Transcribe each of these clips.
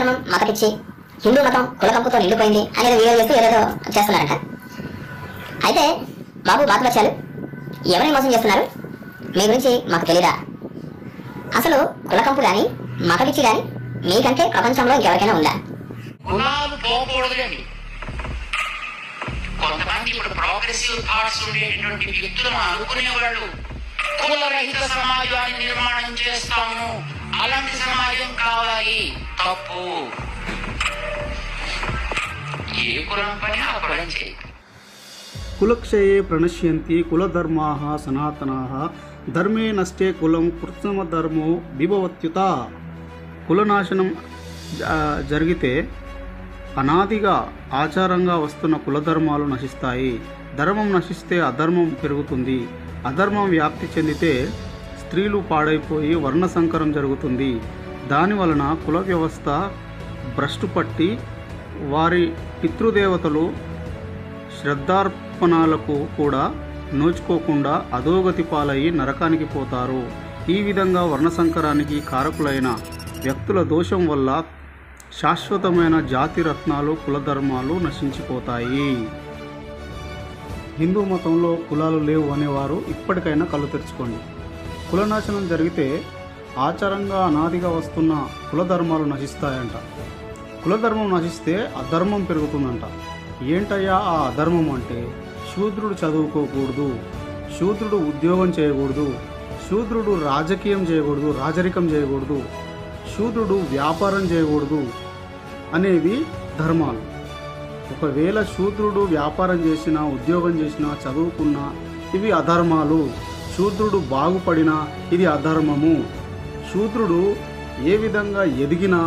ధర్మం మతపిచ్చి హిందూ మతం కులకంపుతో నిండిపోయింది అనేది వీడియో చేస్తూ ఏదేదో చేస్తున్నారంట. అయితే బాబు మాతృపక్షాలు ఎవరిని మోసం చేస్తున్నారు? మీ గురించి మాకు తెలీదా? అసలు కులకంపు కానీ మతపిచ్చి కానీ మీకంటే ప్రపంచంలో ఇంకెవరికైనా ఉందా? కొంతమంది ఇప్పుడు ప్రోగ్రెసివ్ థాట్స్ ఉండేటటువంటి వ్యక్తులు అనుకునేవాళ్ళు. కులరహిత సమాజాన్ని నిర్మాణం చేస్తాము. అలాంటి సమాజం కావాలి. తప్పు. ఏ కులం పని ఆ కులం చేయి. కులక్షయే ప్రణశ్యంతి కులధర్మాः సనాతనా. ధర్మే నష్టే కులం కృత్రిమధర్మో విభవత్యుత కులనాశనం జరిగితే అనాదిగా ఆచారంగా వస్తున్న కులధర్మాలు నశిస్తాయి. ధర్మం నశిస్తే అధర్మం పెరుగుతుంది. అధర్మం వ్యాప్తి చెందితే స్త్రీలు పాడైపోయి వర్ణ సంకరం జరుగుతుంది. దాని వలన కుల వ్యవస్థ భ్రష్టు పట్టి వారి పితృదేవతలు శ్రద్ధార్పణాలకు కూడా నోచుకోకుండా అధోగతి పాలయ్యి నరకానికి పోతారు. ఈ విధంగా వర్ణసంకరానికి కారకులైన వ్యక్తుల దోషం వల్ల శాశ్వతమైన జాతి రత్నాలు కులధర్మాలు నశించిపోతాయి. హిందూ మతంలో కులాలు లేవు అనేవారు ఇప్పటికైనా కళ్ళు తెరుచుకోండి. కులనాశనం జరిగితే ఆచారంగా అనాదిగా వస్తున్న కులధర్మాలు నశిస్తాయంట. కులధర్మం నశిస్తే అధర్మం పెరుగుతుందంట. ఏంటయ్యా ఆ అధర్మం అంటే? శూద్రుడు చదువుకోకూడదు శూద్రుడు ఉద్యోగం చేయకూడదు శూద్రుడు రాజకీయం చేయకూడదు రాజరికం చేయకూడదు శూద్రుడు వ్యాపారం చేయకూడదు అనేవి ధర్మాలు. ఒకవేళ శూద్రుడు వ్యాపారం చేసినా ఉద్యోగం చేసినా చదువుకున్నా ఇవి అధర్మాలు. శూద్రుడు బాగుపడినా ఇది అధర్మము. శూద్రుడు ఏ విధంగా ఎదిగినా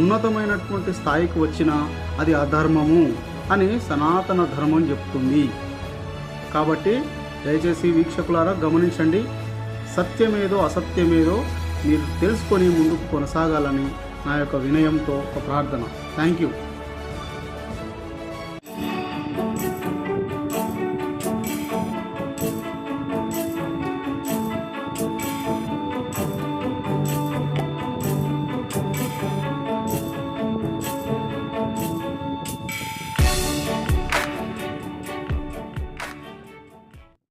ఉన్నతమైనటువంటి స్థాయికి వచ్చినా అది అధర్మము అని సనాతన ధర్మం చెప్తుంది. కాబట్టి దయచేసి వీక్షకులారా గమనించండి సత్యమేదో అసత్యమేదో మీరు తెలుసుకొని ముందుకు కొనసాగాలని నా యొక్క వినయంతో ఒక ప్రార్థన. Thank you.